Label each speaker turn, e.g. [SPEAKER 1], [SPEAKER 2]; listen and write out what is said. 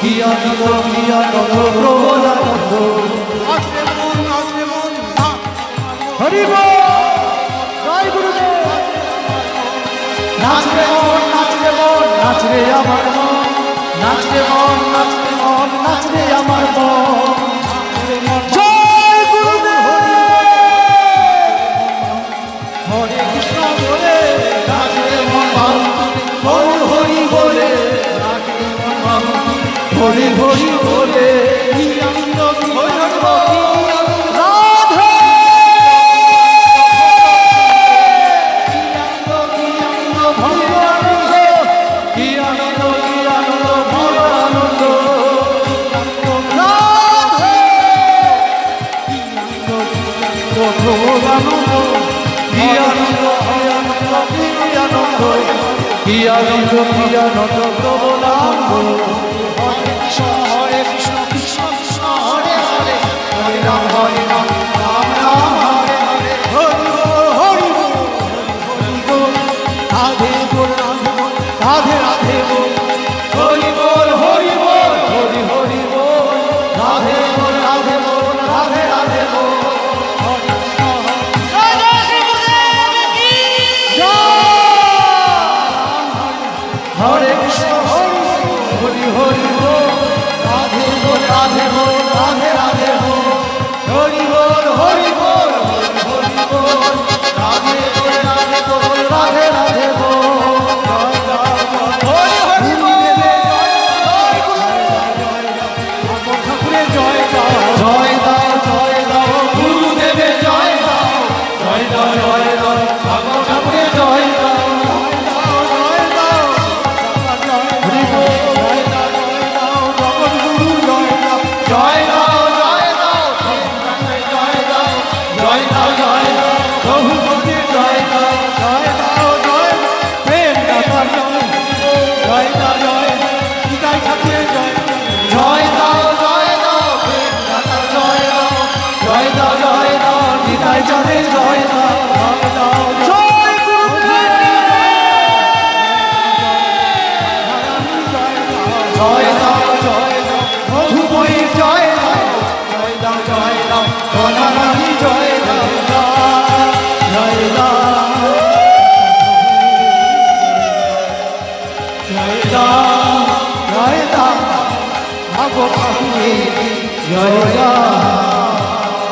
[SPEAKER 1] কি অনন্ত কি অনন্ত প্রবল আনন্দ হরি জয় গুরুদেব। নাচরে মন নাচরে মন নাচরে আমার মন। নাচরে মন নাচরে হরি হরি বলে কি আনন্দ কি আনন্দ প্রভু নাম Show.
[SPEAKER 2] হরি
[SPEAKER 1] বল হরি বল রাধে রাধে রাধে জয় দাও জয় দাও মধুময় জয় দাও জয় দাও জয় দাও সোনারানি জয় দাও জয় দাও জয় দাও জয় দাও ভাগো পাহিয়ে জয় দাও